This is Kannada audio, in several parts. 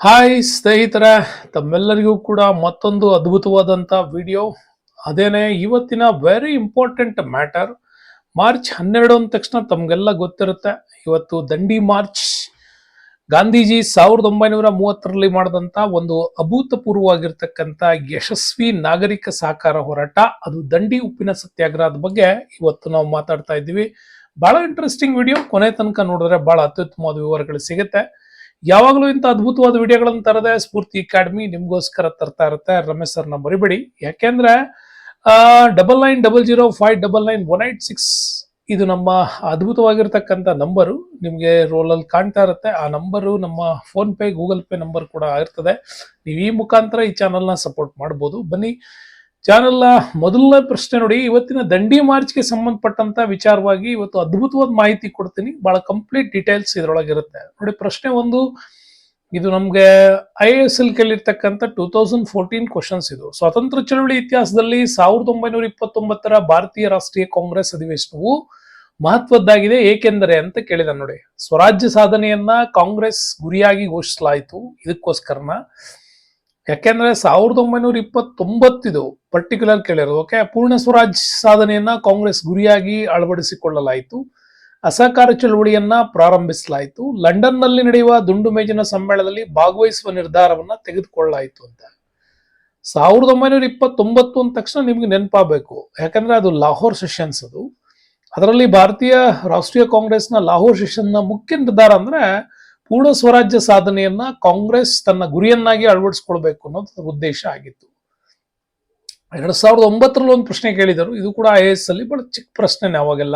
ಹಾಯ್ ಸ್ನೇಹಿತರೆ, ತಮ್ಮೆಲ್ಲರಿಗೂ ಕೂಡ ಮತ್ತೊಂದು ಅದ್ಭುತವಾದಂಥ ವಿಡಿಯೋ ಅದೇನೆ, ಇವತ್ತಿನ ವೆರಿ ಇಂಪಾರ್ಟೆಂಟ್ ಮ್ಯಾಟರ್ ಮಾರ್ಚ್ ಹನ್ನೆರಡು ಅಂದ ತಕ್ಷಣ ತಮಗೆಲ್ಲ ಗೊತ್ತಿರುತ್ತೆ. ಇವತ್ತು ದಂಡಿ ಮಾರ್ಚ್, ಗಾಂಧೀಜಿ ಸಾವಿರದ ಒಂಬೈನೂರ ಮೂವತ್ತರಲ್ಲಿ ಮಾಡಿದಂಥ ಒಂದು ಅಭೂತಪೂರ್ವವಾಗಿರ್ತಕ್ಕಂಥ ಯಶಸ್ವಿ ನಾಗರಿಕ ಸಹಕಾರ ಹೋರಾಟ. ಅದು ದಂಡಿ ಉಪ್ಪಿನ ಸತ್ಯಾಗ್ರಹದ ಬಗ್ಗೆ ಇವತ್ತು ನಾವು ಮಾತಾಡ್ತಾ ಇದ್ದೀವಿ. ಬಹಳ ಇಂಟ್ರೆಸ್ಟಿಂಗ್ ವಿಡಿಯೋ ಕೊನೆ ತನಕ ನೋಡಿದ್ರೆ ಬಹಳ ಅತ್ಯುತ್ತಮವಾದ ವಿವರಗಳು ಸಿಗುತ್ತೆ. ಯಾವಾಗಲೂ ಇಂಥ ಅದ್ಭುತವಾದ ವಿಡಿಯೋಗಳನ್ನು ತರದೆ ಸ್ಫೂರ್ತಿ ಅಕಾಡೆಮಿ ನಿಮಗೋಸ್ಕರ ತರ್ತಾ ಇರುತ್ತೆ. ರಮೇಶ್ ಸರ್ನ ಮರಿಬೇಡಿ. ಯಾಕೆಂದ್ರೆ double nine double zero five double nine one eight six ಇದು ನಮ್ಮ ಅದ್ಭುತವಾಗಿರ್ತಕ್ಕಂಥ ನಂಬರು. ನಿಮಗೆ ರೋಲಲ್ಲಿ ಕಾಣ್ತಾ ಇರುತ್ತೆ. ಆ ನಂಬರು ನಮ್ಮ PhonePe, Google Pay number ಕೂಡ ಇರ್ತದೆ. ನೀವು ಈ ಮುಖಾಂತರ ಈ ಚಾನಲ್ನ ಸಪೋರ್ಟ್ ಮಾಡ್ಬೋದು. ಬನ್ನಿ ಚಾನೆಲ್ನ ಮೊದಲನೇ ಪ್ರಶ್ನೆ ನೋಡಿ, ಇವತ್ತಿನ ದಂಡಿ ಮಾರ್ಚ್ಗೆ ಸಂಬಂಧಪಟ್ಟಂತ ವಿಚಾರವಾಗಿ ಇವತ್ತು ಅದ್ಭುತವಾದ ಮಾಹಿತಿ ಕೊಡ್ತೀನಿ. ಬಹಳ ಕಂಪ್ಲೀಟ್ ಡೀಟೇಲ್ಸ್ ಇರುತ್ತೆ ನೋಡಿ, ಪ್ರಶ್ನೆ ಒಂದು, ಇದು ನಮ್ಗೆ ಐ ಎಸ್ ಎಲ್ ಕೇಳಿರ್ತಕ್ಕಂಥ ಟೂ ತೌಸಂಡ್ ಫೋರ್ಟೀನ್ ಕ್ವಶನ್ಸ್ ಇದು. ಸ್ವಾತಂತ್ರ್ಯ ಚಳವಳಿ ಇತಿಹಾಸದಲ್ಲಿ ಸಾವಿರದ ಒಂಬೈನೂರ ಇಪ್ಪತ್ತೊಂಬತ್ತರ ಭಾರತೀಯ ರಾಷ್ಟ್ರೀಯ ಕಾಂಗ್ರೆಸ್ ಅಧಿವೇಶನವು ಮಹತ್ವದ್ದಾಗಿದೆ. ಏಕೆಂದರೆ ಅಂತ ಕೇಳಿದ ನೋಡಿ, ಸ್ವರಾಜ್ಯ ಸಾಧನೆಯನ್ನ ಕಾಂಗ್ರೆಸ್ ಗುರಿಯಾಗಿ ಘೋಷಿಸಲಾಯಿತು. ಇದಕ್ಕೋಸ್ಕರನ ಯಾಕೆಂದ್ರೆ ಸಾವಿರದ ಒಂಬೈನೂರ ಇಪ್ಪತ್ತೊಂಬತ್ತಿದು ಪರ್ಟಿಕ್ಯುಲರ್ ಕೇಳಿರೋದು. ಓಕೆ ಪೂರ್ಣ ಸ್ವರಾಜ್ ಸಾಧನೆಯನ್ನ ಕಾಂಗ್ರೆಸ್ ಗುರಿಯಾಗಿ ಅಳವಡಿಸಿಕೊಳ್ಳಲಾಯಿತು. ಅಸಹಕಾರ ಚಳವಳಿಯನ್ನ ಪ್ರಾರಂಭಿಸಲಾಯಿತು. ಲಂಡನ್ನಲ್ಲಿ ನಡೆಯುವ ದುಂಡು ಮೇಜಿನ ಸಮ್ಮೇಳನದಲ್ಲಿ ಭಾಗವಹಿಸುವ ನಿರ್ಧಾರವನ್ನ ತೆಗೆದುಕೊಳ್ಳಲಾಯಿತು ಅಂತ. ಸಾವಿರದ ಒಂಬೈನೂರ ಇಪ್ಪತ್ತೊಂಬತ್ತು ಅಂದ ತಕ್ಷಣ ನಿಮ್ಗೆ ನೆನಪಾಗಬೇಕು. ಯಾಕಂದ್ರೆ ಅದು ಲಾಹೋರ್ ಸೆಷನ್ಸ್ ಅದು. ಅದರಲ್ಲಿ ಭಾರತೀಯ ರಾಷ್ಟ್ರೀಯ ಕಾಂಗ್ರೆಸ್ನ ಲಾಹೋರ್ ಸೆಷನ್ನ ಮುಖ್ಯ ನಿರ್ಧಾರ ಅಂದ್ರೆ ಪೂರ್ಣ ಸ್ವರಾಜ್ಯ ಸಾಧನೆಯನ್ನ ಕಾಂಗ್ರೆಸ್ ತನ್ನ ಗುರಿಯನ್ನಾಗಿ ಅಳವಡಿಸ್ಕೊಳ್ಬೇಕು ಅನ್ನೋದು ಉದ್ದೇಶ ಆಗಿತ್ತು. ಎರಡ್ ಸಾವಿರದ ಒಂಬತ್ತರಲ್ಲಿ ಒಂದು ಪ್ರಶ್ನೆ ಕೇಳಿದರು. ಇದು ಕೂಡ ಐ ಎಸ್ ಅಲ್ಲಿ ಬಹಳ ಚಿಕ್ಕ ಪ್ರಶ್ನೆ ಅವಾಗೆಲ್ಲ.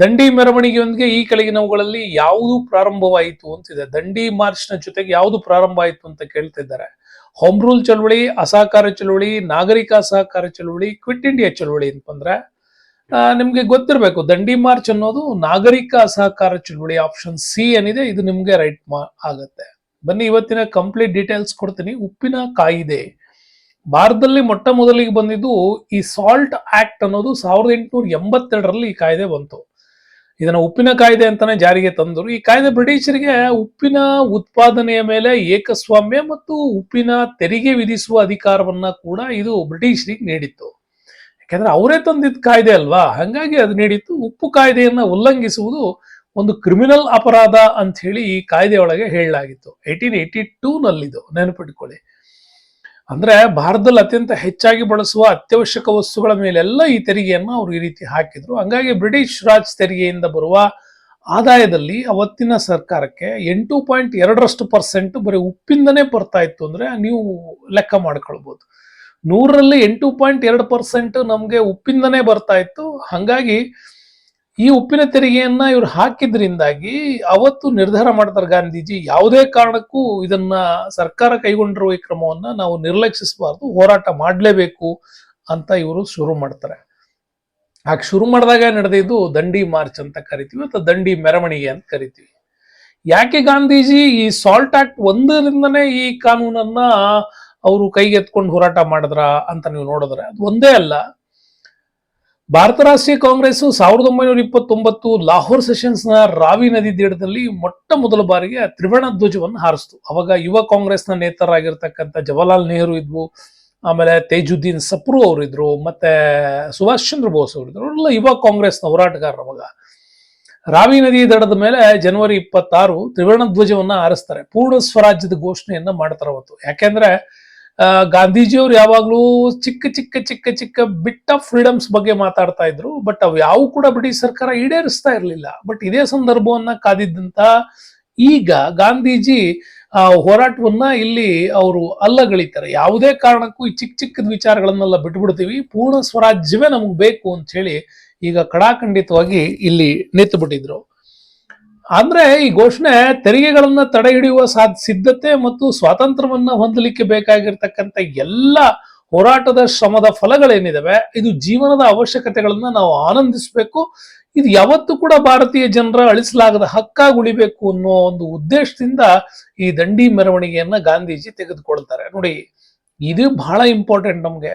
ದಂಡಿ ಮೆರವಣಿಗೆಯೊಂದಿಗೆ ಈ ಕೆಳಗಿನವುಗಳಲ್ಲಿ ಯಾವುದು ಪ್ರಾರಂಭವಾಯಿತು ಅಂತಿದೆ. ದಂಡಿ ಮಾರ್ಚ್ನ ಜೊತೆಗೆ ಯಾವುದು ಪ್ರಾರಂಭ ಆಯಿತು ಅಂತ ಕೇಳ್ತಾ ಇದ್ದಾರೆ ಹೋಮ್ ರೂಲ್ ಚಳುವಳಿ, ಅಸಹಕಾರ ಚಳುವಳಿ, ನಾಗರಿಕ ಅಸಹಕಾರ ಚಳುವಳಿ ಕ್ವಿಟ್ ಇಂಡಿಯಾ ಚಳುವಳಿ ಅಂತಂದ್ರೆ ನಿಮ್ಗೆ ಗೊತ್ತಿರಬೇಕು, ದಂಡಿ ಮಾರ್ಚ್ ಅನ್ನೋದು ನಾಗರಿಕ ಅಸಹಕಾರ ಚಳವಳಿ ಆಪ್ಷನ್ ಸಿ ಏನಿದೆ, ಇದು ನಿಮ್ಗೆ ರೈಟ್ ಮಾ, ಆಗತ್ತೆ. ಬನ್ನಿ, ಇವತ್ತಿನ ಕಂಪ್ಲೀಟ್ ಡೀಟೇಲ್ಸ್ ಕೊಡ್ತೀನಿ. ಉಪ್ಪಿನ ಕಾಯಿದೆ. ಭಾರತದಲ್ಲಿ ಮೊಟ್ಟ ಮೊದಲಿಗೆ ಬಂದಿದ್ದು ಈ ಸಾಲ್ಟ್ ಆಕ್ಟ್ ಅನ್ನೋದು ಸಾವಿರದ ಎಂಟುನೂರ ಎಂಬತ್ತೆರಡರಲ್ಲಿ ಈ ಕಾಯ್ದೆ ಬಂತು. ಇದನ್ನ ಉಪ್ಪಿನ ಕಾಯ್ದೆ ಅಂತಾನೆ ಜಾರಿಗೆ ತಂದರು. ಈ ಕಾಯ್ದೆ ಬ್ರಿಟಿಷರಿಗೆ ಉಪ್ಪಿನ ಉತ್ಪಾದನೆಯ ಮೇಲೆ ಏಕಸ್ವಾಮ್ಯ ಮತ್ತು ಉಪ್ಪಿನ ತೆರಿಗೆ ವಿಧಿಸುವ ಅಧಿಕಾರವನ್ನ ಕೂಡ ಇದು ಬ್ರಿಟಿಷರಿಗೆ ನೀಡಿತ್ತು. ಯಾಕಂದ್ರೆ ಅವರೇ ತಂದಿದ್ದ ಕಾಯ್ದೆ ಅಲ್ವಾ? ಹಂಗಾಗಿ ಅದು ನೀಡಿತ್ತು ಉಪ್ಪು ಕಾಯ್ದೆಯನ್ನ ಉಲ್ಲಂಘಿಸುವುದು ಒಂದು ಕ್ರಿಮಿನಲ್ ಅಪರಾಧ ಅಂತ ಹೇಳಿ ಈ ಕಾಯ್ದೆಯೊಳಗೆ ಹೇಳಲಾಗಿತ್ತು. ಏಯ್ಟೀನ್ ಏಯ್ಟಿ ಟೂ ನಲ್ಲಿದು, ನೆನಪಿಟ್ಕೊಳ್ಳಿ. ಅಂದ್ರೆ ಭಾರತದಲ್ಲಿ ಅತ್ಯಂತ ಹೆಚ್ಚಾಗಿ ಬಳಸುವ ಅತ್ಯವಶ್ಯಕ ವಸ್ತುಗಳ ಮೇಲೆಲ್ಲ ಈ ತೆರಿಗೆಯನ್ನು ಅವರು ಈ ರೀತಿ ಹಾಕಿದ್ರು. ಹಂಗಾಗಿ ಬ್ರಿಟಿಷ್ ರಾಜ್ ತೆರಿಗೆಯಿಂದ ಬರುವ ಆದಾಯದಲ್ಲಿ ಅವತ್ತಿನ ಸರ್ಕಾರಕ್ಕೆ ಎಂಟು ಪಾಯಿಂಟ್ ಎರಡರಷ್ಟು ಪರ್ಸೆಂಟ್ ಬರೀ ಉಪ್ಪಿಂದನೇ ಬರ್ತಾ ಇತ್ತು ಅಂದ್ರೆ ನೀವು ಲೆಕ್ಕ ಮಾಡ್ಕೊಳ್ಬಹುದು ನೂರರಲ್ಲಿ ಎಂಟು ಪಾಯಿಂಟ್ ಎರಡು ಪರ್ಸೆಂಟ್ ನಮಗೆ ಉಪ್ಪಿಂದನೇ ಬರ್ತಾ ಇತ್ತು. ಹಂಗಾಗಿ ಈ ಉಪ್ಪಿನ ತೆರಿಗೆಯನ್ನ ಇವ್ರು ಹಾಕಿದ್ರಿಂದಾಗಿ ಅವತ್ತು ನಿರ್ಧಾರ ಮಾಡ್ತಾರೆ ಗಾಂಧೀಜಿ. ಯಾವುದೇ ಕಾರಣಕ್ಕೂ ಇದನ್ನ ಸರ್ಕಾರ ಕೈಗೊಂಡಿರುವ ಈ ಕ್ರಮವನ್ನ ನಾವು ನಿರ್ಲಕ್ಷಿಸಬಾರ್ದು, ಹೋರಾಟ ಮಾಡಲೇಬೇಕು ಅಂತ ಇವರು ಶುರು ಮಾಡ್ತಾರೆ. ಹಾಗೆ ಶುರು ಮಾಡಿದಾಗ ನಡೆದಿದ್ದು? ದಂಡಿ ಮಾರ್ಚ್ ಅಂತ ಕರಿತೀವಿ ಅಥವಾ ದಂಡಿ ಮೆರವಣಿಗೆ ಅಂತ ಕರಿತೀವಿ. ಯಾಕೆ ಗಾಂಧೀಜಿ ಈ ಸಾಲ್ಟ್ ಆಕ್ಟ್ ಒಂದರಿಂದನೇ ಈ ಕಾನೂನನ್ನ ಅವರು ಕೈಗೆತ್ಕೊಂಡು ಹೋರಾಟ ಮಾಡಿದ್ರ ಅಂತ ನೀವು ನೋಡಿದ್ರೆ ಅದು ಒಂದೇ ಅಲ್ಲ. ಭಾರತ ರಾಷ್ಟ್ರೀಯ ಕಾಂಗ್ರೆಸ್ ಸಾವಿರದ ಒಂಬೈನೂರ ಇಪ್ಪತ್ತೊಂಬತ್ತು ಲಾಹೋರ್ ಸೆಷನ್ಸ್ನ ರಾವಿ ನದಿ ದೇಡದಲ್ಲಿ ಮೊಟ್ಟ ಮೊದಲ ಬಾರಿಗೆ ತ್ರಿವರ್ಣ ಧ್ವಜವನ್ನು ಹಾರಿಸ್ತು. ಅವಾಗ ಯುವ ಕಾಂಗ್ರೆಸ್ನ ನೇತರಾಗಿರ್ತಕ್ಕಂಥ ಜವಾಹರ್ಲಾಲ್ ನೆಹರು ಇದ್ವು, ಆಮೇಲೆ ತೇಜುದ್ದೀನ್ ಸಪ್ರು ಅವರಿದ್ರು ಮತ್ತೆ ಸುಭಾಷ್ ಚಂದ್ರ ಬೋಸ್ ಅವರು ಇದ್ರು. ಅವರೆಲ್ಲ ಯುವ ಕಾಂಗ್ರೆಸ್ನ ಹೋರಾಟಗಾರರು ಅವಾಗ. ರಾವಿ ನದಿ ದಡದ ಮೇಲೆ ಜನವರಿ ಇಪ್ಪತ್ತಾರು ತ್ರಿವರ್ಣ ಧ್ವಜವನ್ನ ಹಾರಿಸ್ತಾರೆ. ಪೂರ್ಣ ಸ್ವರಾಜ್ಯದ ಘೋಷಣೆಯನ್ನ ಮಾಡ್ತಾರ ಅವತ್ತು. ಯಾಕೆಂದ್ರೆ ಗಾಂಧೀಜಿಯವರು ಯಾವಾಗಲೂ ಚಿಕ್ಕ ಚಿಕ್ಕ ಚಿಕ್ಕ ಚಿಕ್ಕ ಬಿಟ್ ಆಫ್ ಫ್ರೀಡಮ್ಸ್ ಬಗ್ಗೆ ಮಾತಾಡ್ತಾ ಇದ್ರು ಬಟ್ ಅವು ಯಾವ ಕೂಡ ಬ್ರಿಟಿಷ್ ಸರ್ಕಾರ ಈಡೇರಿಸ್ತಾ ಇರಲಿಲ್ಲ. ಬಟ್ ಇದೇ ಸಂದರ್ಭವನ್ನ ಕಾದಿದ್ದಂತ ಈಗ ಗಾಂಧೀಜಿ, ಆ, ಹೋರಾಟವನ್ನ ಇಲ್ಲಿ ಅವರು ಅಲ್ಲಗಳಿತಾರೆ. ಯಾವುದೇ ಕಾರಣಕ್ಕೂ ಈ ಚಿಕ್ಕ ಚಿಕ್ಕದ ವಿಚಾರಗಳನ್ನೆಲ್ಲ ಬಿಟ್ಬಿಡ್ತೀವಿ. ಪೂರ್ಣ ಸ್ವರಾಜ್ಯವೇ ನಮಗ್ ಬೇಕು ಅಂತ ಹೇಳಿ ಈಗ ಕಡಾಖಂಡಿತವಾಗಿ ಇಲ್ಲಿ ನಿಂತು ಬಿಟ್ಟಿದ್ರು ಅಂದ್ರೆ ಈ ಘೋಷಣೆ ತೆರಿಗೆಗಳನ್ನ ತಡೆ ಹಿಡಿಯುವ ಸಿದ್ಧತೆ ಮತ್ತು ಸ್ವಾತಂತ್ರ್ಯವನ್ನ ಹೊಂದಲಿಕ್ಕೆ ಬೇಕಾಗಿರ್ತಕ್ಕಂಥ ಎಲ್ಲ ಹೋರಾಟದ ಶ್ರಮದ ಫಲಗಳೇನಿದಾವೆ, ಇದು ಜೀವನದ ಅವಶ್ಯಕತೆಗಳನ್ನ ನಾವು ಆನಂದಿಸಬೇಕು. ಇದು ಯಾವತ್ತೂ ಕೂಡ ಭಾರತೀಯ ಜನರ ಅಳಿಸಲಾಗದ ಹಕ್ಕಾಗಿ ಉಳಿಬೇಕು ಅನ್ನೋ ಒಂದು ಉದ್ದೇಶದಿಂದ ಈ ದಂಡಿ ಮೆರವಣಿಗೆಯನ್ನ ಗಾಂಧೀಜಿ ತೆಗೆದುಕೊಳ್ತಾರೆ. ನೋಡಿ, ಇದು ಬಹಳ ಇಂಪಾರ್ಟೆಂಟ್ ನಮಗೆ.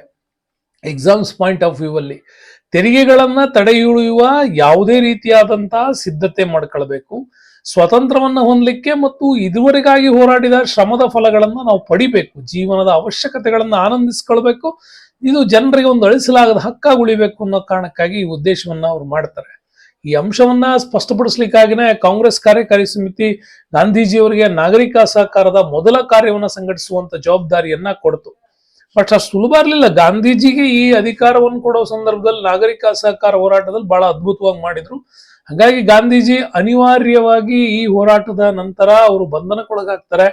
ಎಕ್ಸಾಮ್ಸ್ ಪಾಯಿಂಟ್ ಆಫ್ ವ್ಯೂ ಅಲ್ಲಿ. ತೆರಿಗೆಗಳನ್ನ ತಡೆಹಿಡಿಯುವ ಯಾವುದೇ ರೀತಿಯಾದಂತಹ ಸಿದ್ಧತೆ ಮಾಡ್ಕೊಳ್ಬೇಕು. ಸ್ವತಂತ್ರವನ್ನ ಹೊಂದಲಿಕ್ಕೆ ಮತ್ತು ಇದುವರೆಗಾಗಿ ಹೋರಾಡಿದ ಶ್ರಮದ ಫಲಗಳನ್ನ ನಾವು ಪಡಿಬೇಕು. ಜೀವನದ ಅವಶ್ಯಕತೆಗಳನ್ನ ಆನಂದಿಸ್ಕೊಳ್ಬೇಕು. ಇದು ಜನರಿಗೆ ಒಂದು ಅಳಿಸಲಾಗದ ಹಕ್ಕಾಗಿ ಉಳಿಬೇಕು ಅನ್ನೋ ಕಾರಣಕ್ಕಾಗಿ ಈ ಉದ್ದೇಶವನ್ನ ಅವ್ರು ಮಾಡ್ತಾರೆ. ಈ ಅಂಶವನ್ನ ಸ್ಪಷ್ಟಪಡಿಸ್ಲಿಕ್ಕಾಗಿನೇ ಕಾಂಗ್ರೆಸ್ ಕಾರ್ಯಕಾರಿ ಸಮಿತಿ ಗಾಂಧೀಜಿಯವರಿಗೆ ನಾಗರಿಕ ಸಹಕಾರದ ಮೊದಲ ಕಾರ್ಯವನ್ನ ಸಂಘಟಿಸುವಂತ ಜವಾಬ್ದಾರಿಯನ್ನ ಕೊಡ್ತು. ಬಟ್ ಅಷ್ಟು ಸುಲಭ ಇರಲಿಲ್ಲ. ಗಾಂಧೀಜಿಗೆ ಈ ಅಧಿಕಾರವನ್ನು ಕೊಡೋ ಸಂದರ್ಭದಲ್ಲಿ ನಾಗರಿಕ ಸಹಕಾರ ಹೋರಾಟದಲ್ಲಿ ಬಹಳ ಅದ್ಭುತವಾಗಿ ಮಾಡಿದ್ರು. ಹಾಗಾಗಿ ಗಾಂಧೀಜಿ ಅನಿವಾರ್ಯವಾಗಿ ಈ ಹೋರಾಟದ ನಂತರ ಅವರು ಬಂಧನಕ್ಕೊಳಗಾಗ್ತಾರೆ.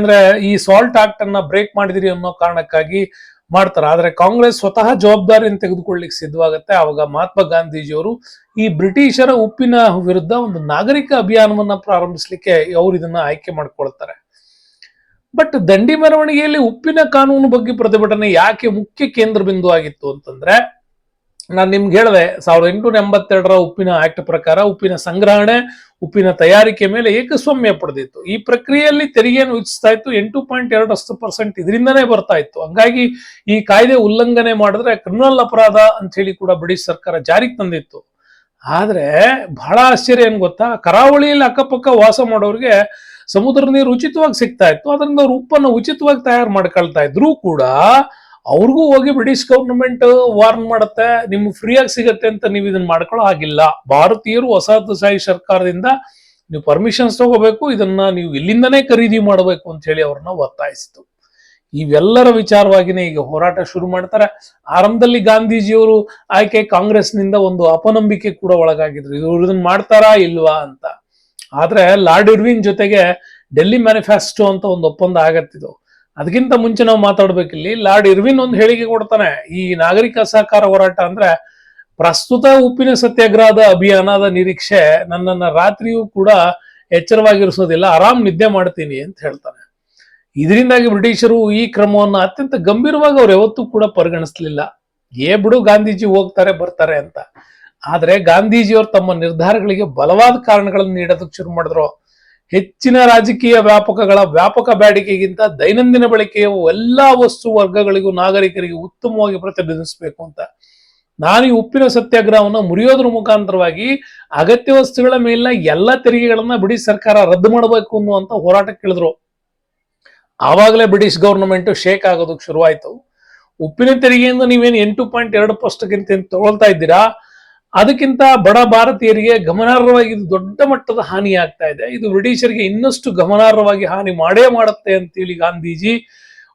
ಅಂದ್ರೆ ಈ ಸಾಲ್ಟ್ ಆಕ್ಟ್ ಅನ್ನ ಬ್ರೇಕ್ ಮಾಡಿದಿರಿ ಅನ್ನೋ ಕಾರಣಕ್ಕಾಗಿ ಮಾಡ್ತಾರೆ. ಆದ್ರೆ ಕಾಂಗ್ರೆಸ್ ಸ್ವತಃ ಜವಾಬ್ದಾರಿಯನ್ನು ತೆಗೆದುಕೊಳ್ಳಿಕ್ಕೆ ಸಿದ್ಧವಾಗುತ್ತೆ. ಅವಾಗ ಮಹಾತ್ಮ ಗಾಂಧೀಜಿಯವರು ಈ ಬ್ರಿಟಿಷರ ಉಪ್ಪಿನ ವಿರುದ್ಧ ಒಂದು ನಾಗರಿಕ ಅಭಿಯಾನವನ್ನ ಪ್ರಾರಂಭಿಸಲಿಕ್ಕೆ ಅವರು ಇದನ್ನ ಆಯ್ಕೆ ಮಾಡ್ಕೊಳ್ತಾರೆ. ಬಟ್ ದಂಡಿ ಮೆರವಣಿಗೆಯಲ್ಲಿ ಉಪ್ಪಿನ ಕಾನೂನು ಬಗ್ಗೆ ಪ್ರತಿಭಟನೆ ಯಾಕೆ ಮುಖ್ಯ ಕೇಂದ್ರ ಬಿಂದು ಆಗಿತ್ತು ಅಂತಂದ್ರೆ, ನಾನು ನಿಮ್ಗೆ ಹೇಳಿದೆ, ಸಾವಿರದ ಎಂಟುನೂರ ಎಂಬತ್ತೆರಡರ ಉಪ್ಪಿನ ಆಕ್ಟ್ ಪ್ರಕಾರ ಉಪ್ಪಿನ ಸಂಗ್ರಹಣೆ, ಉಪ್ಪಿನ ತಯಾರಿಕೆ ಮೇಲೆ ಏಕಸ್ವಾಮ್ಯ ಪಡೆದಿತ್ತು. ಈ ಪ್ರಕ್ರಿಯೆಯಲ್ಲಿ ತೆರಿಗೆಯನ್ನು ವಿಧಿಸ್ತಾ ಇತ್ತು, ಎಂಟು ಪಾಯಿಂಟ್ ಎರಡಷ್ಟು ಪರ್ಸೆಂಟ್ ಇದರಿಂದನೇ ಬರ್ತಾ ಇತ್ತು. ಹಂಗಾಗಿ ಈ ಕಾಯ್ದೆ ಉಲ್ಲಂಘನೆ ಮಾಡಿದ್ರೆ ಕ್ರಿಮಿನಲ್ ಅಪರಾಧ ಅಂತ ಹೇಳಿ ಕೂಡ ಬ್ರಿಟಿಷ್ ಸರ್ಕಾರ ಜಾರಿಗೆ ತಂದಿತ್ತು. ಆದ್ರೆ ಬಹಳ ಆಶ್ಚರ್ಯ ಏನ್ ಗೊತ್ತಾ? ಕರಾವಳಿಯಲ್ಲಿ ಅಕ್ಕಪಕ್ಕ ವಾಸ ಮಾಡೋರಿಗೆ ಸಮುದ್ರ ನೀರು ಉಚಿತವಾಗಿ ಸಿಗ್ತಾ ಇತ್ತು, ಅದರಿಂದ ಅವ್ರ ಉಪ್ಪನ್ನು ಉಚಿತವಾಗಿ ತಯಾರು ಮಾಡ್ಕೊಳ್ತಾ ಇದ್ರು ಕೂಡ ಅವ್ರಿಗೂ ಹೋಗಿ ಬ್ರಿಟಿಷ್ ಗವರ್ನಮೆಂಟ್ ವಾರ್ನ್ ಮಾಡುತ್ತೆ, ನಿಮ್ಗೆ ಫ್ರೀಯಾಗಿ ಸಿಗತ್ತೆ ಅಂತ ನೀವು ಇದನ್ನ ಮಾಡ್ಕೊಳ್ಳೋ ಹಾಗಿಲ್ಲ. ಭಾರತೀಯರು ವಸಾಹತುಶಾಹಿ ಸರ್ಕಾರದಿಂದ ನೀವು ಪರ್ಮಿಷನ್ಸ್ ತಗೋಬೇಕು, ಇದನ್ನ ನೀವು ಇಲ್ಲಿಂದನೇ ಖರೀದಿ ಮಾಡಬೇಕು ಅಂತ ಹೇಳಿ ಅವ್ರನ್ನ ಒತ್ತಾಯಿಸಿತು. ಇವೆಲ್ಲರ ವಿಚಾರವಾಗಿನೇ ಈಗ ಹೋರಾಟ ಶುರು ಮಾಡ್ತಾರೆ. ಆರಂಭದಲ್ಲಿ ಗಾಂಧೀಜಿಯವರು ಆಯ್ಕೆ ಕಾಂಗ್ರೆಸ್ನಿಂದ ಒಂದು ಅಪನಂಬಿಕೆ ಕೂಡ ಒಳಗಾಗಿದ್ರು. ಇವ್ರು ಇದನ್ನ ಮಾಡ್ತಾರಾ ಇಲ್ವಾ ಅಂತ. ಆದ್ರೆ ಲಾರ್ಡ್ ಇರ್ವಿನ್ ಜೊತೆಗೆ ಡೆಲ್ಲಿ ಮ್ಯಾನಿಫೆಸ್ಟೋ ಅಂತ ಒಂದು ಒಪ್ಪಂದ ಆಗತ್ತಿದು ಅದಕ್ಕಿಂತ ಮುಂಚೆ ನಾವು ಮಾತಾಡ್ಬೇಕಿಲ್ಲಿ ಲಾರ್ಡ್ ಇರ್ವಿನ್ ಒಂದು ಹೇಳಿಕೆ ಕೊಡ್ತಾನೆ, ಈ ನಾಗರಿಕ ಸಹಕಾರ ಹೋರಾಟ ಅಂದ್ರೆ ಪ್ರಸ್ತುತ ಉಪ್ಪಿನ ಸತ್ಯಾಗ್ರಹದ ಅಭಿಯಾನದ ನಿರೀಕ್ಷೆ ನನ್ನನ್ನ ರಾತ್ರಿಯೂ ಕೂಡ ಎಚ್ಚರವಾಗಿರಿಸೋದಿಲ್ಲ, ಆರಾಮ್ ನಿದ್ದೆ ಮಾಡ್ತೀನಿ ಅಂತ ಹೇಳ್ತಾನೆ. ಇದರಿಂದಾಗಿ ಬ್ರಿಟಿಷರು ಈ ಕ್ರಮವನ್ನು ಅತ್ಯಂತ ಗಂಭೀರವಾಗಿ ಅವ್ರು ಯಾವತ್ತೂ ಕೂಡ ಪರಿಗಣಿಸ್ಲಿಲ್ಲ. ಏ ಬಿಡು ಗಾಂಧೀಜಿ ಹೋಗ್ತಾರೆ, ಬರ್ತಾರೆ ಅಂತ. ಆದ್ರೆ ಗಾಂಧೀಜಿಯವರು ತಮ್ಮ ನಿರ್ಧಾರಗಳಿಗೆ ಬಲವಾದ ಕಾರಣಗಳನ್ನು ನೀಡೋದಕ್ಕೆ ಶುರು ಮಾಡಿದ್ರು. ಹೆಚ್ಚಿನ ರಾಜಕೀಯ ವ್ಯಾಪಕಗಳ ವ್ಯಾಪಕ ಬೇಡಿಕೆಗಿಂತ ದೈನಂದಿನ ಬಳಕೆಯ ಎಲ್ಲಾ ವಸ್ತು ವರ್ಗಗಳಿಗೂ ನಾಗರಿಕರಿಗೆ ಉತ್ತಮವಾಗಿ ಪ್ರತಿನಿಧಿಸಬೇಕು ಅಂತ. ನಾನು ಈ ಉಪ್ಪಿನ ಸತ್ಯಾಗ್ರಹವನ್ನು ಮುರಿಯೋದ್ರ ಮುಖಾಂತರವಾಗಿ ಅಗತ್ಯ ವಸ್ತುಗಳ ಮೇಲಿನ ಎಲ್ಲ ತೆರಿಗೆಗಳನ್ನ ಬ್ರಿಟಿಷ್ ಸರ್ಕಾರ ರದ್ದು ಮಾಡಬೇಕು ಅನ್ನುವಂತ ಹೋರಾಟಕ್ಕೆ ಕೇಳಿದ್ರು. ಆವಾಗಲೇ ಬ್ರಿಟಿಷ್ ಗವರ್ನಮೆಂಟ್ ಶೇಕ್ ಆಗೋದಕ್ಕೆ ಶುರುವಾಯ್ತು. ಉಪ್ಪಿನ ತೆರಿಗೆಯಿಂದ ನೀವೇನು ಎಂಟು ಪಾಯಿಂಟ್ ಎರಡು ಪರ್ಸೆಂಟ್ ತಗೊಳ್ತಾ ಇದ್ದೀರಾ? ಅದಕ್ಕಿಂತ ಬಡ ಭಾರತೀಯರಿಗೆ ಗಮನಾರ್ಹವಾಗಿ ಇದು ದೊಡ್ಡ ಮಟ್ಟದ ಹಾನಿ ಆಗ್ತಾ ಇದೆ. ಇದು ಬ್ರಿಟಿಷರಿಗೆ ಇನ್ನಷ್ಟು ಗಮನಾರ್ಹವಾಗಿ ಹಾನಿ ಮಾಡೇ ಮಾಡುತ್ತೆ ಅಂತೇಳಿ ಗಾಂಧೀಜಿ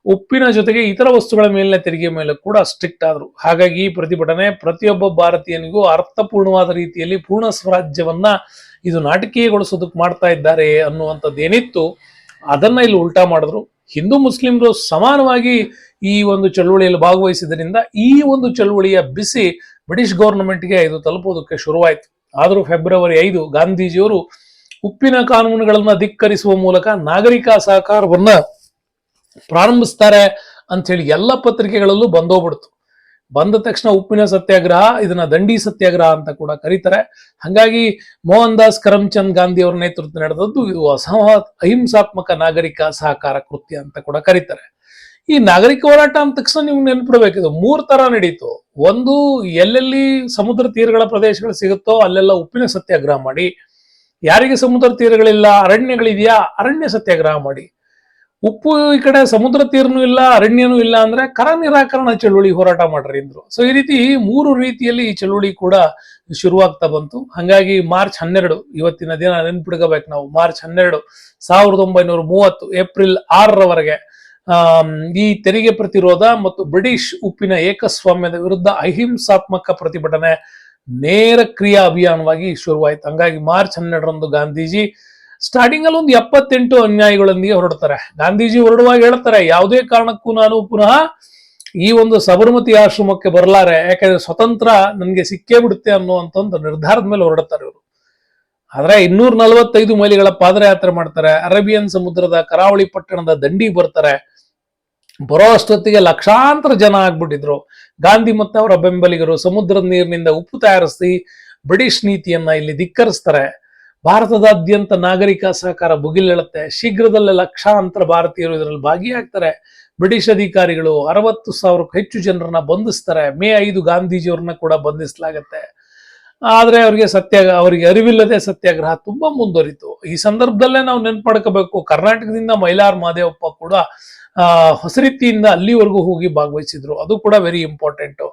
ಉಪ್ಪಿನ ಜೊತೆಗೆ ಇತರ ವಸ್ತುಗಳ ಮೇಲಿನ ತೆರಿಗೆ ಮೇಲೆ ಕೂಡ ಸ್ಟ್ರಿಕ್ಟ್ ಆದ್ರು. ಹಾಗಾಗಿ ಈ ಪ್ರತಿಭಟನೆ ಪ್ರತಿಯೊಬ್ಬ ಭಾರತೀಯನಿಗೂ ಅರ್ಥಪೂರ್ಣವಾದ ರೀತಿಯಲ್ಲಿ ಪೂರ್ಣ ಸ್ವರಾಜ್ಯವನ್ನ ಇದು ನಾಟಕೀಯಗೊಳಿಸೋದಕ್ಕೆ ಮಾಡ್ತಾ ಇದ್ದಾರೆ ಅನ್ನುವಂಥದ್ದೇನಿತ್ತು ಅದನ್ನ ಇಲ್ಲಿ ಉಲ್ಟಾ ಮಾಡಿದ್ರು. ಹಿಂದೂ ಮುಸ್ಲಿಮರು ಸಮಾನವಾಗಿ ಈ ಒಂದು ಚಳುವಳಿಯಲ್ಲಿ ಭಾಗವಹಿಸಿದ್ರಿಂದ ಈ ಒಂದು ಚಳುವಳಿಯ ಬಿಸಿ ಬ್ರಿಟಿಷ್ ಗೌರ್ಮೆಂಟ್ಗೆ ಇದು ತಲುಪೋದಕ್ಕೆ ಶುರುವಾಯಿತು. ಆದರೂ ಫೆಬ್ರವರಿ ಐದು ಗಾಂಧೀಜಿಯವರು ಉಪ್ಪಿನ ಕಾನೂನುಗಳನ್ನ ಧಿಕ್ಕರಿಸುವ ಮೂಲಕ ನಾಗರಿಕ ಸಹಕಾರವನ್ನ ಪ್ರಾರಂಭಿಸ್ತಾರೆ ಅಂತ ಹೇಳಿ ಎಲ್ಲ ಪತ್ರಿಕೆಗಳಲ್ಲೂ ಬಂದೋಗ್ಬಿಡ್ತು. ಬಂದ ತಕ್ಷಣ ಉಪ್ಪಿನ ಸತ್ಯಾಗ್ರಹ, ಇದನ್ನ ದಂಡಿ ಸತ್ಯಾಗ್ರಹ ಅಂತ ಕೂಡ ಕರೀತಾರೆ. ಹಾಗಾಗಿ ಮೋಹನ್ ದಾಸ್ ಕರಮ್ಚಂದ್ ಗಾಂಧಿ ಅವರ ನೇತೃತ್ವ ನಡೆದದ್ದು ಇದು ಅಸಹ ಅಹಿಂಸಾತ್ಮಕ ನಾಗರಿಕ ಸಹಕಾರ ಕೃತ್ಯ ಅಂತ ಕೂಡ ಕರೀತಾರೆ. ಈ ನಾಗರಿಕ ಹೋರಾಟ ಅಂದ ತಕ್ಷಣ ನೀವು ನೆನ್ಪಿಡ್ಬೇಕಿದು. ಮೂರ್ ತರ ನಡೀತು. ಒಂದು, ಎಲ್ಲೆಲ್ಲಿ ಸಮುದ್ರ ತೀರಗಳ ಪ್ರದೇಶಗಳು ಸಿಗುತ್ತೋ ಅಲ್ಲೆಲ್ಲ ಉಪ್ಪಿನ ಸತ್ಯಾಗ್ರಹ ಮಾಡಿ. ಯಾರಿಗೆ ಸಮುದ್ರ ತೀರಗಳಿಲ್ಲ, ಅರಣ್ಯಗಳಿದೆಯಾ, ಅರಣ್ಯ ಸತ್ಯಾಗ್ರಹ ಮಾಡಿ. ಉಪ್ಪು ಈ ಕಡೆ ಸಮುದ್ರ ತೀರನೂ ಇಲ್ಲ, ಅರಣ್ಯನೂ ಇಲ್ಲ ಅಂದ್ರೆ ಕರ ನಿರಾಕರಣ ಚಳುವಳಿ ಹೋರಾಟ ಮಾಡ್ರಿ ಅಂದ್ರು. ಸೊ ಈ ರೀತಿ ಮೂರು ರೀತಿಯಲ್ಲಿ ಈ ಚಳುವಳಿ ಕೂಡ ಶುರುವಾಗ್ತಾ ಬಂತು. ಹಂಗಾಗಿ ಮಾರ್ಚ್ ಹನ್ನೆರಡು, ಇವತ್ತಿನ ದಿನ ನೆನ್ಪಿಡ್ಕೋಬೇಕು ನಾವು. ಮಾರ್ಚ್ ಹನ್ನೆರಡು, ಸಾವಿರದ ಒಂಬೈನೂರ ಮೂವತ್ತು, ಏಪ್ರಿಲ್ ಆರರವರೆಗೆ ಈ ತೆರಿಗೆ ಪ್ರತಿರೋಧ ಮತ್ತು ಬ್ರಿಟಿಷ್ ಉಪ್ಪಿನ ಏಕಸ್ವಾಮ್ಯದ ವಿರುದ್ಧ ಅಹಿಂಸಾತ್ಮಕ ಪ್ರತಿಭಟನೆ ನೇರ ಕ್ರಿಯಾ ಅಭಿಯಾನವಾಗಿ ಶುರುವಾಯಿತು. ಹಂಗಾಗಿ ಮಾರ್ಚ್ ಹನ್ನೆರಡರಂದು ಗಾಂಧೀಜಿ ಸ್ಟಾರ್ಟಿಂಗ್ ಅಲ್ಲಿ ಒಂದು ಎಪ್ಪತ್ತೆಂಟು ಅನ್ಯಾಯಗಳೊಂದಿಗೆ ಹೊರಡ್ತಾರೆ ಗಾಂಧೀಜಿ ಹೊರಡುವಾಗ ಹೇಳ್ತಾರೆ, ಯಾವುದೇ ಕಾರಣಕ್ಕೂ ನಾನು ಪುನಃ ಈ ಒಂದು ಸಬರಮತಿ ಆಶ್ರಮಕ್ಕೆ ಬರಲಾರೆ, ಯಾಕಂದ್ರೆ ಸ್ವತಂತ್ರ ನನಗೆ ಸಿಕ್ಕೇ ಬಿಡುತ್ತೆ ಅನ್ನುವಂಥ ಒಂದು ನಿರ್ಧಾರದ ಮೇಲೆ ಹೊರಡ್ತಾರೆ ಇವರು. ಆದ್ರೆ ಇನ್ನೂರ ನಲವತ್ತೈದು ಮೈಲಿಗಳ ಪಾದಯಾತ್ರೆ ಮಾಡ್ತಾರೆ. ಅರೇಬಿಯನ್ ಸಮುದ್ರದ ಕರಾವಳಿ ಪಟ್ಟಣದ ದಂಡಿ ಬರ್ತಾರೆ. ಬರೋ ಅಷ್ಟೊತ್ತಿಗೆ ಲಕ್ಷಾಂತರ ಜನ ಆಗ್ಬಿಟ್ಟಿದ್ರು. ಗಾಂಧಿ ಮತ್ತು ಅವರ ಬೆಂಬಲಿಗರು ಸಮುದ್ರದ ನೀರಿನಿಂದ ಉಪ್ಪು ತಯಾರಿಸಿ ಬ್ರಿಟಿಷ್ ನೀತಿಯನ್ನ ಇಲ್ಲಿ ಧಿಕ್ಕರಿಸ್ತಾರೆ. ಭಾರತದಾದ್ಯಂತ ನಾಗರಿಕ ಸಹಕಾರ ಭುಗಿಲೇಳುತ್ತೆ. ಶೀಘ್ರದಲ್ಲೇ ಲಕ್ಷಾಂತರ ಭಾರತೀಯರು ಇದರಲ್ಲಿ ಭಾಗಿಯಾಗ್ತಾರೆ. ಬ್ರಿಟಿಷ್ ಅಧಿಕಾರಿಗಳು ಅರವತ್ತು ಸಾವಿರಕ್ಕೂ ಹೆಚ್ಚು ಜನರನ್ನ ಬಂಧಿಸ್ತಾರೆ. ಮೇ ಐದು ಗಾಂಧೀಜಿಯವ್ರನ್ನ ಕೂಡ ಬಂಧಿಸಲಾಗತ್ತೆ. ಆದ್ರೆ ಅವರಿಗೆ ಸತ್ಯ, ಅವರಿಗೆ ಅರಿವಿಲ್ಲದೆ ಸತ್ಯಾಗ್ರಹ ತುಂಬಾ ಮುಂದುವರಿತು. ಈ ಸಂದರ್ಭದಲ್ಲೇ ನಾವು ನೆನ್ಪಡ್ಕೋಬೇಕು. ಕರ್ನಾಟಕದಿಂದ ಮೈಲಾರ್ ಮಾದೇವಪ್ಪ ಕೂಡ ಆ ಹೊಸರೀತಿಯಿಂದ ಅಲ್ಲಿವರೆಗೂ ಹೋಗಿ ಭಾಗವಹಿಸಿದ್ರು. ಅದು ಕೂಡ ವೆರಿ ಇಂಪಾರ್ಟೆಂಟ್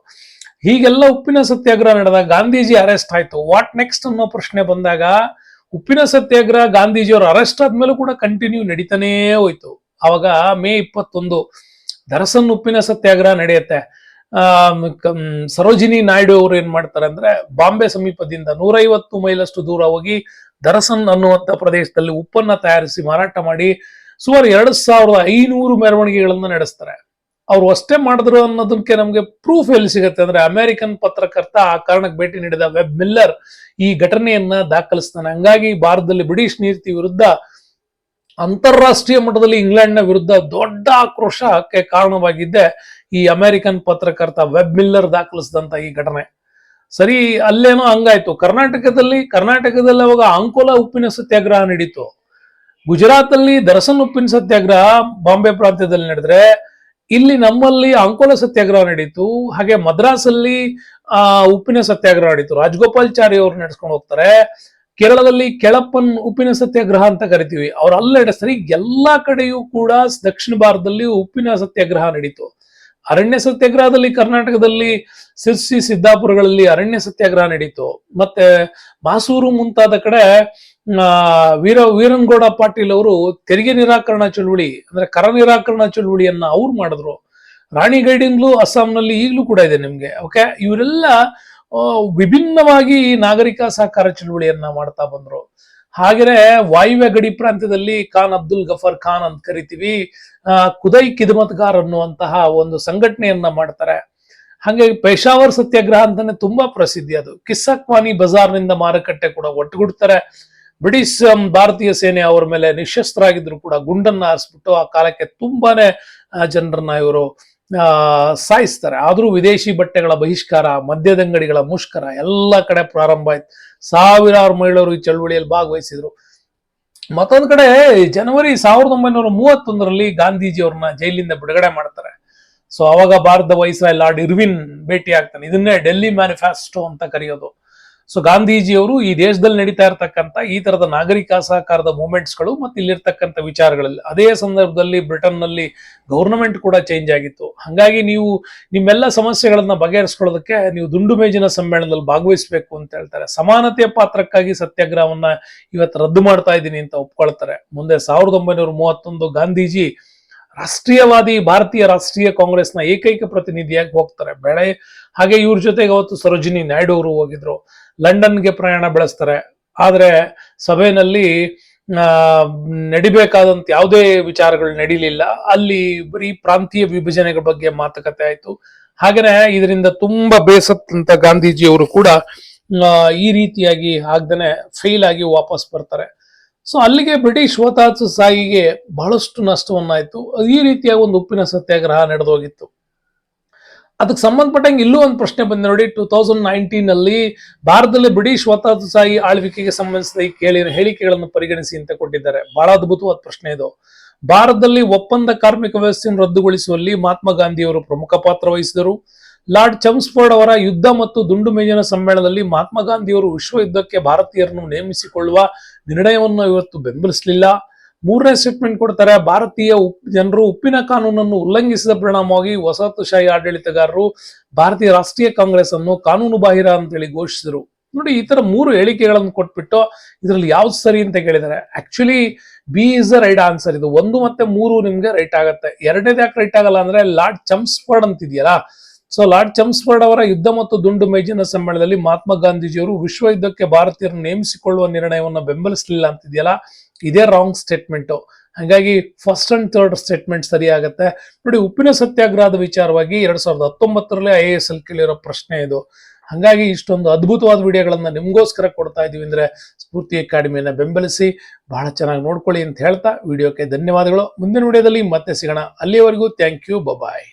ಹೀಗೆಲ್ಲ ಉಪ್ಪಿನ ಸತ್ಯಾಗ್ರಹ ನಡೆದಾಗ ಗಾಂಧೀಜಿ ಅರೆಸ್ಟ್ ಆಯ್ತು. ವಾಟ್ ನೆಕ್ಸ್ಟ್ ಅನ್ನೋ ಪ್ರಶ್ನೆ ಬಂದಾಗ ಉಪ್ಪಿನ ಸತ್ಯಾಗ್ರಹ ಗಾಂಧೀಜಿಯವರು ಅರೆಸ್ಟ್ ಆದ್ಮೇಲೂ ಕೂಡ ಕಂಟಿನ್ಯೂ ನಡೀತಾನೇ ಹೋಯ್ತು. ಅವಾಗ ಮೇ ಇಪ್ಪತ್ತೊಂದು ದರಸನ್ ಉಪ್ಪಿನ ಸತ್ಯಾಗ್ರಹ ನಡೆಯುತ್ತೆ. ಆ ಸರೋಜಿನಿ ನಾಯ್ಡು ಅವರು ಏನ್ ಮಾಡ್ತಾರೆ ಅಂದ್ರೆ ಬಾಂಬೆ ಸಮೀಪದಿಂದ ನೂರೈವತ್ತು ಮೈಲಷ್ಟು ದೂರ ಹೋಗಿ ದರಸನ್ ಅನ್ನುವಂತ ಪ್ರದೇಶದಲ್ಲಿ ಉಪ್ಪನ್ನ ತಯಾರಿಸಿ ಮಾರಾಟ ಮಾಡಿ ಸುಮಾರು ಎರಡು ಸಾವಿರದ ಐನೂರು ಮೆರವಣಿಗೆಗಳನ್ನ ನಡೆಸ್ತಾರೆ. ಅವ್ರು ಅಷ್ಟೇ ಮಾಡಿದ್ರು ಅನ್ನೋದಕ್ಕೆ ನಮ್ಗೆ ಪ್ರೂಫ್ ಎಲ್ಲಿ ಸಿಗುತ್ತೆ ಅಂದ್ರೆ ಅಮೆರಿಕನ್ ಪತ್ರಕರ್ತ ಆ ಕಾರಣಕ್ಕೆ ಭೇಟಿ ನೀಡಿದ ವೆಬ್ ಮಿಲ್ಲರ್ ಈ ಘಟನೆಯನ್ನ ದಾಖಲಿಸ್ತಾನೆ. ಹಂಗಾಗಿ ಭಾರತದಲ್ಲಿ ಬ್ರಿಟಿಷ್ ನೀತಿ ವಿರುದ್ಧ ಅಂತಾರಾಷ್ಟ್ರೀಯ ಮಟ್ಟದಲ್ಲಿ ಇಂಗ್ಲೆಂಡ್ನ ವಿರುದ್ಧ ದೊಡ್ಡ ಆಕ್ರೋಶಕ್ಕೆ ಕಾರಣವಾಗಿದ್ದೆ ಈ ಅಮೆರಿಕನ್ ಪತ್ರಕರ್ತ ವೆಬ್ ಮಿಲ್ಲರ್ ದಾಖಲಿಸಿದಂತ ಈ ಘಟನೆ. ಸರಿ, ಅಲ್ಲೇನೋ ಹಂಗಾಯ್ತು. ಕರ್ನಾಟಕದಲ್ಲಿ ಕರ್ನಾಟಕದಲ್ಲಿ ಅವಾಗ ಅಂಕೋಲಾ ಉಪ್ಪಿನ ಸತ್ಯಾಗ್ರಹ ನಡೀತು. ಗುಜರಾತ್ ಅಲ್ಲಿ ದರಸನ್ ಉಪ್ಪಿನ ಸತ್ಯಾಗ್ರಹ ಬಾಂಬೆ ಪ್ರಾಂತ್ಯದಲ್ಲಿ ನಡೆದ್ರೆ ಇಲ್ಲಿ ನಮ್ಮಲ್ಲಿ ಅಂಕೋಲ ಸತ್ಯಾಗ್ರಹ ನಡೀತು, ಹಾಗೆ ಮದ್ರಾಸಲ್ಲಿ, ಆ, ಉಪ್ಪಿನ ಸತ್ಯಾಗ್ರಹ ನಡೀತು. ರಾಜಗೋಪಾಲ್ಚಾರಿ ಅವರು ನಡೆಸ್ಕೊಂಡು ಹೋಗ್ತಾರೆ. ಕೇರಳದಲ್ಲಿ ಕೆಳಪ್ಪನ್ ಉಪ್ಪಿನ ಸತ್ಯಾಗ್ರಹ ಅಂತ ಕರಿತೀವಿ. ಅವ್ರು ಅಲ್ಲ ನಡೆಸ್ತಾರೆ. ಎಲ್ಲಾ ಕಡೆಯೂ ಕೂಡ ದಕ್ಷಿಣ ಭಾರತದಲ್ಲಿ ಉಪ್ಪಿನ ಸತ್ಯಾಗ್ರಹ ನಡೀತು. ಅರಣ್ಯ ಸತ್ಯಾಗ್ರಹದಲ್ಲಿ ಕರ್ನಾಟಕದಲ್ಲಿ ಸಿರ್ಸಿ, ಸಿದ್ದಾಪುರಗಳಲ್ಲಿ ಅರಣ್ಯ ಸತ್ಯಾಗ್ರಹ ನಡೀತು. ಮತ್ತೆ ಮಾಸೂರು ಮುಂತಾದ ಕಡೆ ವೀರ, ವೀರನ್ಗೌಡ ಪಾಟೀಲ್ ಅವರು ತೆರಿಗೆ ನಿರಾಕರಣಾ ಚಳುವಳಿ, ಅಂದ್ರೆ ಕರ ನಿರಾಕರಣಾ ಚಳುವಳಿಯನ್ನ ಅವ್ರು ಮಾಡಿದ್ರು. ರಾಣಿ ಗೈಡಿಂಗ್ಲೂ ಅಸ್ಸಾಂನಲ್ಲಿ ಈಗಲೂ ಕೂಡ ಇದೆ ನಿಮ್ಗೆ ಓಕೆ ಇವರೆಲ್ಲ ವಿಭಿನ್ನವಾಗಿ ನಾಗರಿಕ ಸಹಕಾರ ಚಳುವಳಿಯನ್ನ ಮಾಡ್ತಾ ಬಂದ್ರು. ಹಾಗೆಯೇ ವಾಯುವ್ಯ ಗಡಿ ಪ್ರಾಂತ್ಯದಲ್ಲಿ ಖಾನ್ ಅಬ್ದುಲ್ ಗಫರ್ ಖಾನ್ ಅಂತ ಕರಿತೀವಿ ಕುದೈ ಕಿದುಮತ್ಗಾರ್ ಅನ್ನುವಂತಹ ಒಂದು ಸಂಘಟನೆಯನ್ನ ಮಾಡ್ತಾರೆ. ಹಾಗೆ ಪೇಶಾವರ್ ಸತ್ಯಾಗ್ರಹ ಅಂತಾನೆ ತುಂಬಾ ಪ್ರಸಿದ್ಧಿ ಅದು. ಕಿಸ್ಸಕ್ವಾನಿ ಬಜಾರ್ನಿಂದ ಮಾರುಕಟ್ಟೆ ಕೂಡ ಒಟ್ಟುಗೂಡ್ತಾರೆ. ಬ್ರಿಟಿಷ್ ಭಾರತೀಯ ಸೇನೆ ಅವರ ಮೇಲೆ ನಿಶಸ್ತ್ರಾಗಿದ್ರು ಕೂಡ ಗುಂಡನ್ನ ಹಾರಿಸ್ಬಿಟ್ಟು ಆ ಕಾಲಕ್ಕೆ ತುಂಬಾನೇ ಜನರನ್ನ ಇವರು, ಆ, ಸಾಯಿಸ್ತಾರೆ. ಆದ್ರೂ ವಿದೇಶಿ ಬಟ್ಟೆಗಳ ಬಹಿಷ್ಕಾರ ಮದ್ಯದಂಗಡಿಗಳ ಮುಷ್ಕರ ಎಲ್ಲ ಕಡೆ ಪ್ರಾರಂಭ ಆಯ್ತು. ಸಾವಿರಾರು ಮಹಿಳೆಯರು ಈ ಚಳವಳಿಯಲ್ಲಿ ಭಾಗವಹಿಸಿದ್ರು. ಮತ್ತೊಂದ್ ಕಡೆ ಜನವರಿ ಸಾವಿರದ ಒಂಬೈನೂರ ಮೂವತ್ತೊಂದರಲ್ಲಿ ಗಾಂಧೀಜಿ ಅವ್ರನ್ನ ಜೈಲಿಂದ ಬಿಡುಗಡೆ ಮಾಡ್ತಾರೆ. ಸೊ ಅವಾಗ ಭಾರತದ ವೈಸ್ರಾಯ್ ಲಾರ್ಡ್ ಇರ್ವಿನ್ ಭೇಟಿ ಆಗ್ತಾನೆ ಇದನ್ನೇ ಡೆಲ್ಲಿ ಮ್ಯಾನಿಫೆಸ್ಟೋ ಅಂತ ಕರೆಯೋದು. ಸೊ ಗಾಂಧೀಜಿಯವರು ಈ ದೇಶದಲ್ಲಿ ನಡೀತಾ ಇರತಕ್ಕಂತ ಈ ತರದ ನಾಗರಿಕ ಸಹಕಾರದ ಮೂಮೆಂಟ್ಸ್ಗಳು ಮತ್ತೆ ಇಲ್ಲಿರ್ತಕ್ಕಂಥ ವಿಚಾರಗಳಲ್ಲಿ. ಅದೇ ಸಂದರ್ಭದಲ್ಲಿ ಬ್ರಿಟನ್ನಲ್ಲಿ ಗವರ್ನಮೆಂಟ್ ಕೂಡ ಚೇಂಜ್ ಆಗಿತ್ತು. ಹಾಗಾಗಿ ನೀವು ನಿಮ್ಮೆಲ್ಲ ಸಮಸ್ಯೆಗಳನ್ನ ಬಗೆಹರಿಸ್ಕೊಳ್ಳೋದಕ್ಕೆ ನೀವು ದುಂಡು ಮೇಜಿನ ಸಮ್ಮೇಳನದಲ್ಲಿ ಭಾಗವಹಿಸಬೇಕು ಅಂತ ಹೇಳ್ತಾರೆ. ಸಮಾನತೆಯ ಪಾತ್ರಕ್ಕಾಗಿ ಸತ್ಯಾಗ್ರಹವನ್ನ ಇವತ್ತು ರದ್ದು ಮಾಡ್ತಾ ಇದ್ದೀನಿ ಅಂತ ಒಪ್ಕೊಳ್ತಾರೆ. ಮುಂದೆ ಸಾವಿರದ ಒಂಬೈನೂರ ಮೂವತ್ತೊಂದು ಗಾಂಧೀಜಿ ರಾಷ್ಟ್ರೀಯವಾದಿ ಭಾರತೀಯ ರಾಷ್ಟ್ರೀಯ ಕಾಂಗ್ರೆಸ್ನ ಏಕೈಕ ಪ್ರತಿನಿಧಿಯಾಗಿ ಹೋಗ್ತಾರೆ. ಬೆಳೆ ಹಾಗೆ ಇವ್ರ ಜೊತೆಗೆ ಅವತ್ತು ಸರೋಜಿನಿ ನಾಯ್ಡು ಅವರು ಹೋಗಿದ್ರು. ಲಂಡನ್ಗೆ ಪ್ರಯಾಣ ಬೆಳೆಸ್ತಾರೆ. ಆದರೆ ಸಭೆಯಲ್ಲಿ ನಡಿಬೇಕಾದಂತ ಯಾವುದೇ ವಿಚಾರಗಳು ನಡೀಲಿಲ್ಲ. ಅಲ್ಲಿ ಬರೀ ಪ್ರಾಂತೀಯ ವಿಭಜನೆಗಳ ಬಗ್ಗೆ ಮಾತುಕತೆ ಆಯಿತು. ಹಾಗೇನೆ ಇದರಿಂದ ತುಂಬಾ ಬೇಸತ್ತಂತ ಗಾಂಧೀಜಿಯವರು ಕೂಡ ಈ ರೀತಿಯಾಗಿ ಆಗ್ದೇನೆ ಫೇಲ್ ಆಗಿ ವಾಪಸ್ ಬರ್ತಾರೆ. ಸೊ ಅಲ್ಲಿಗೆ ಬ್ರಿಟಿಷ್ ಸಾಯಿಗೆ ಬಹಳಷ್ಟು ನಷ್ಟವನ್ನಾಯಿತು. ಈ ರೀತಿಯಾಗಿ ಒಂದು ಉಪ್ಪಿನ ಸತ್ಯಾಗ್ರಹ ನಡೆದೋಗಿತ್ತು. ಅದಕ್ಕೆ ಸಂಬಂಧಪಟ್ಟಂಗೆ ಇಲ್ಲೂ ಒಂದು ಪ್ರಶ್ನೆ ಬಂದ ನೋಡಿ ಟೂ ತೌಸಂಡ್ ನೈನ್ಟೀನ್ ಅಲ್ಲಿ ಭಾರತದಲ್ಲಿ ಬ್ರಿಟಿಷ್ ವಸಾಹತುಶಾಹಿ ಆಳ್ವಿಕೆಗೆ ಸಂಬಂಧಿಸಿದ ಈ ಕೇಳಿನ ಹೇಳಿಕೆಗಳನ್ನು ಪರಿಗಣಿಸಿ ಅಂತ ಕೊಟ್ಟಿದ್ದಾರೆ. ಬಹಳ ಅದ್ಭುತವಾದ ಪ್ರಶ್ನೆ ಇದು. ಭಾರತದಲ್ಲಿ ಒಪ್ಪಂದ ಕಾರ್ಮಿಕ ವ್ಯವಸ್ಥೆಯನ್ನು ರದ್ದುಗೊಳಿಸುವಲ್ಲಿ ಮಹಾತ್ಮ ಗಾಂಧಿಯವರು ಪ್ರಮುಖ ಪಾತ್ರ ವಹಿಸಿದರು. ಲಾರ್ಡ್ ಚಮ್ಸ್ಫೋರ್ಡ್ ಅವರ ಯುದ್ಧ ಮತ್ತು ದುಂಡು ಮೇಜಿನ ಸಮ್ಮೇಳನದಲ್ಲಿ ಮಹಾತ್ಮ ಗಾಂಧಿಯವರು ವಿಶ್ವ ಯುದ್ಧಕ್ಕೆ ಭಾರತೀಯರನ್ನು ನೇಮಿಸಿಕೊಳ್ಳುವ ನಿರ್ಣಯವನ್ನು ಇವತ್ತು ಬೆಂಬಲಿಸಲಿಲ್ಲ. ಮೂರನೇ ಸ್ಟೇಟ್ಮೆಂಟ್ ಕೊಡ್ತಾರೆ, ಭಾರತೀಯ ಉಪ್, ಜನರು ಉಪ್ಪಿನ ಕಾನೂನನ್ನು ಉಲ್ಲಂಘಿಸಿದ ಪರಿಣಾಮವಾಗಿ ವಸಾಹತುಶಾಹಿ ಆಡಳಿತಗಾರರು ಭಾರತೀಯ ರಾಷ್ಟ್ರೀಯ ಕಾಂಗ್ರೆಸ್ ಅನ್ನು ಕಾನೂನು ಬಾಹಿರ ಅಂತೇಳಿ ಘೋಷಿಸಿದರು. ನೋಡಿ, ಈ ತರ ಮೂರು ಹೇಳಿಕೆಗಳನ್ನು ಕೊಟ್ಬಿಟ್ಟು ಇದರಲ್ಲಿ ಯಾವ್ದು ಸರಿ ಅಂತ ಕೇಳಿದ್ದಾರೆ. Actually B is the right answer ಇದು ಒಂದು ಮತ್ತೆ ಮೂರು ನಿಮ್ಗೆ ರೈಟ್ ಆಗತ್ತೆ. ಎರಡನೇದು ಯಾಕೆ ರೈಟ್ ಆಗಲ್ಲ ಅಂದ್ರೆ, ಲಾರ್ಡ್ ಚಮ್ಸ್ಫರ್ಡ್ ಅಂತಿದೆಯಲ್ಲ ಸೊ ಲಾರ್ಡ್ ಚಮ್ಸ್ಫರ್ಡ್ ಅವರ ಯುದ್ಧ ಮತ್ತು ದುಂಡು ಮೇಜಿನ ಸಮ್ಮೇಳನದಲ್ಲಿ ಮಹಾತ್ಮ ಗಾಂಧೀಜಿಯವರು ವಿಶ್ವ ಯುದ್ಧಕ್ಕೆ ಭಾರತೀಯರನ್ನು ನೇಮಿಸಿಕೊಳ್ಳುವ ನಿರ್ಣಯವನ್ನು ಬೆಂಬಲಿಸಲಿಲ್ಲ ಅಂತಿದೆಯಲ್ಲ? ಇದೇ ರಾಂಗ್ ಸ್ಟೇಟ್ಮೆಂಟ್ ಹಾಗಾಗಿ ಫಸ್ಟ್ ಅಂಡ್ ಥರ್ಡ್ ಸ್ಟೇಟ್ಮೆಂಟ್ ಸರಿ ಆಗತ್ತೆ ನೋಡಿ, ಉಪ್ಪಿನ ಸತ್ಯಾಗ್ರಹದ ವಿಚಾರವಾಗಿ ಎರಡ್ ಸಾವಿರದ ಹತ್ತೊಂಬತ್ತರಲ್ಲಿ ಐ ಎಸ್ ಎಲ್ ಕೇಳಿರೋ ಪ್ರಶ್ನೆ ಇದು. ಹಾಗಾಗಿ ಇಷ್ಟೊಂದು ಅದ್ಭುತವಾದ ವಿಡಿಯೋಗಳನ್ನ ನಿಮ್ಗೋಸ್ಕರ ಕೊಡ್ತಾ ಇದೀವಿ ಅಂದ್ರೆ ಸ್ಫೂರ್ತಿ ಅಕಾಡೆಮಿಯನ್ನ ಬೆಂಬಲಿಸಿ ಬಹಳ ಚೆನ್ನಾಗಿ ನೋಡ್ಕೊಳ್ಳಿ ಅಂತ ಹೇಳ್ತಾ, ವಿಡಿಯೋಕ್ಕೆ ಧನ್ಯವಾದಗಳು. ಮುಂದಿನ ವಿಡಿಯೋದಲ್ಲಿ ಮತ್ತೆ ಸಿಗೋಣ. ಅಲ್ಲಿಯವರೆಗೂ ಥ್ಯಾಂಕ್ ಯು ಬಬಾಯ್